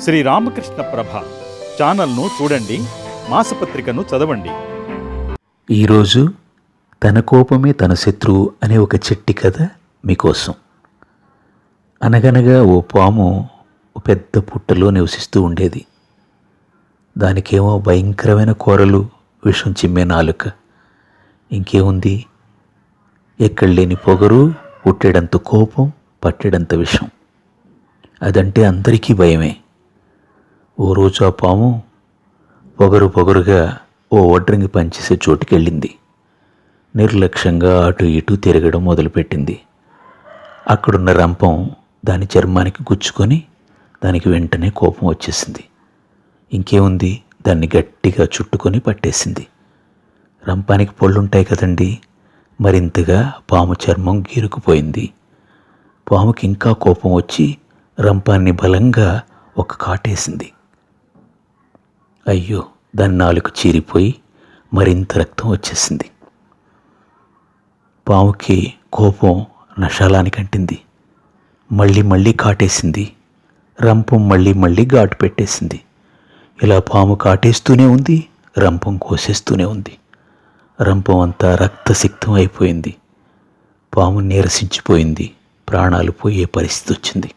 శ్రీ రామకృష్ణ ప్రభ ఛానల్ను చూడండి మాసపత్రికను చదవండి. ఈరోజు తన కోపమే తన శత్రువు అనే ఒక చెట్టి కథ మీకోసం. అనగనగా ఓ పాము ఓ పెద్ద పుట్టలో నివసిస్తూ ఉండేది. దానికేమో భయంకరమైన కూరలు విషం చిమ్మే నాలుక. ఇంకేముంది? ఎక్కడ లేని పొగరు పుట్టేడంత కోపం పట్టేడంత విషం. అదంటే అందరికీ భయమే. ఓ రోజు ఆ పాము పొగరు పొగరుగా ఓ వడ్రంగి పనిచేసే చోటుకెళ్ళింది. నిర్లక్ష్యంగా అటు ఇటు తిరగడం మొదలుపెట్టింది. అక్కడున్న రంపం దాని చర్మానికి గుచ్చుకొని దానికి వెంటనే కోపం వచ్చేసింది. ఇంకేముంది? దాన్ని గట్టిగా చుట్టుకొని పట్టేసింది. రంపానికి పళ్ళుంటాయి కదండి మరింతగా పాము చర్మం గీరుకుపోయింది. పాముకి ఇంకా కోపం వచ్చి రంపాన్ని బలంగా ఒక కాటేసింది. అయ్యో దాని నాలుగు చీరిపోయి మరింత రక్తం వచ్చేసింది. పాముకి కోపం నషాలానికి అంటింది మళ్ళీ మళ్ళీ కాటేసింది. రంపం మళ్ళీ మళ్ళీ ఘాటు పెట్టేసింది. ఇలా పాము కాటేస్తూనే ఉంది రంపం కోసేస్తూనే ఉంది. రంపం అంతా రక్తసిక్తం అయిపోయింది. పాము నీరసించిపోయింది. ప్రాణాలు పోయే పరిస్థితి వచ్చింది.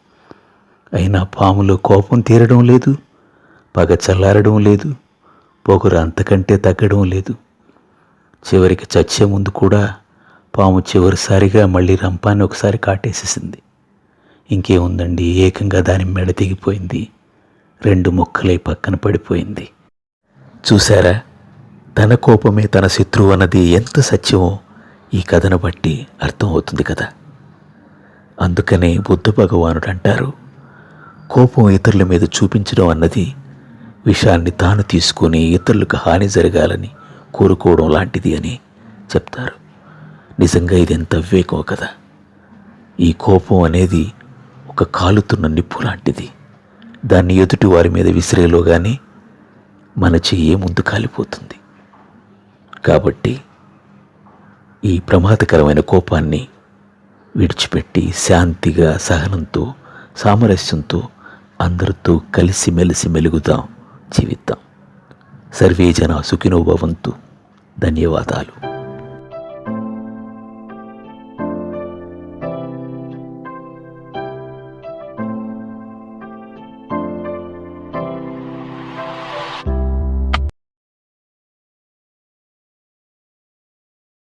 అయినా పాములో కోపం తీరడం లేదు. పగ చల్లారడం లేదు పొగరు అంతకంటే తగ్గడం లేదు. చివరికి చచ్చే ముందు కూడా పాము చివరిసారిగా మళ్ళీ రంపాన్ని ఒకసారి కాటేసేసింది. ఇంకేముందండి? ఏకంగా దాని మెడ తెగిపోయింది. రెండు ముక్కలై పక్కన పడిపోయింది. చూశారా? తన కోపమే తన శత్రువు అన్నది ఎంత సత్యమో ఈ కథను బట్టి అర్థమవుతుంది కదా. అందుకనే బుద్ధ భగవానుడు అంటారు కోపం ఇతరుల మీద చూపించడం అన్నది విషయాన్ని తాను తీసుకుని ఇతరులకు హాని జరగాలని కోరుకోవడం లాంటిది అని చెప్తారు. నిజంగా ఇది ఎంత వివేకం కదా. ఈ కోపం అనేది ఒక కాలుతున్న నిప్పు లాంటిది. దాన్ని ఎదుటి వారి మీద విసిరేలోగానే మన చెయ్యే ముందు కాలిపోతుంది. కాబట్టి ఈ ప్రమాదకరమైన కోపాన్ని విడిచిపెట్టి శాంతిగా సహనంతో సామరస్యంతో అందరితో కలిసి మెలిసి మెలుగుదాం. జీవిద్దాం. సర్వే జన సుఖినో భవంతు. ధన్యవాదాలు.